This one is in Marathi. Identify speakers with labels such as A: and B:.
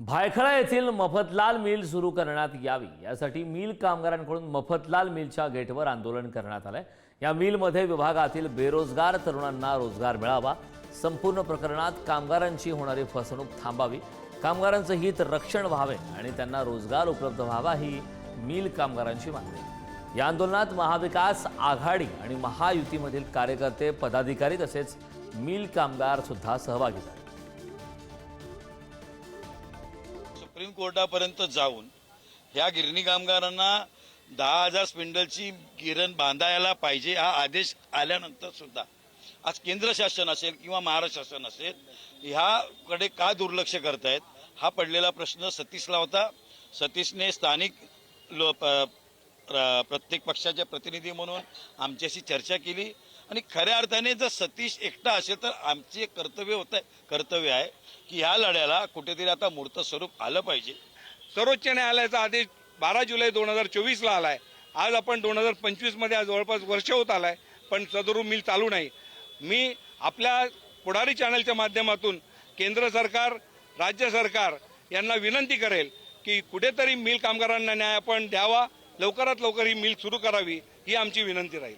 A: भायखळा येथील मफतलाल मिल सुरू करण्यात यावी. यासाठी मिल कामगारांकडून मफतलाल मिलच्या गेटवर आंदोलन करण्यात आलंय. या मिलमध्ये विभागातील बेरोजगार तरुणांना रोजगार मिळावा. संपूर्ण प्रकरणात कामगारांची होणारी फसवणूक थांबावी. कामगारांचं हित रक्षण व्हावे आणि त्यांना रोजगार उपलब्ध व्हावा ही मिल कामगारांची मागणी. आहे. या आंदोलनात महाविकास आघाडी आणि महायुतीमधील कार्यकर्ते पदाधिकारी तसेच मिल कामगार सुद्धा सहभागी झाले.
B: सुप्रीम कोर्टापर्यंत जाऊन ह्या गिरणी कामगारांना दहा हजार स्पिंडलची गिरण बांधायला पाहिजे हा आदेश आल्यानंतर सुद्धा. आज केंद्र शासन असेल किंवा महाराष्ट्र शासन असेल ह्याकडे का दुर्लक्ष करतायत? हा पडलेला प्रश्न सतीशला होता. सतीशने स्थानिक लो प- प्र- प्रत्येक पक्षाचे प्रतिनिधी म्हणून आमच्याशी चर्चा केली. आणि खऱ्या अर्थाने जर सतीश एकटा असेल तर आमचे कर्तव्य होत आहे कर्तव्य आहे की ह्या लढ्याला कुठेतरी आता मूर्त स्वरूप आलं पाहिजे.
C: सर्वोच्च न्यायालयाचा आदेश बारा जुलै दोन हजार चोवीसला आला आहे आज आपण दोन हजार पंचवीसमध्ये आज जवळपास वर्ष होत आलं आहे पण सदरू मिल चालू नाही. मी आपल्या पुढारी चॅनलच्या माध्यमातून केंद्र सरकार राज्य सरकार यांना विनंती करेल की कुठेतरी मिल कामगारांना न्याय आपण द्यावा लवकरात लवकर ही मिल सुरू करावी ही आमची विनंती राहील.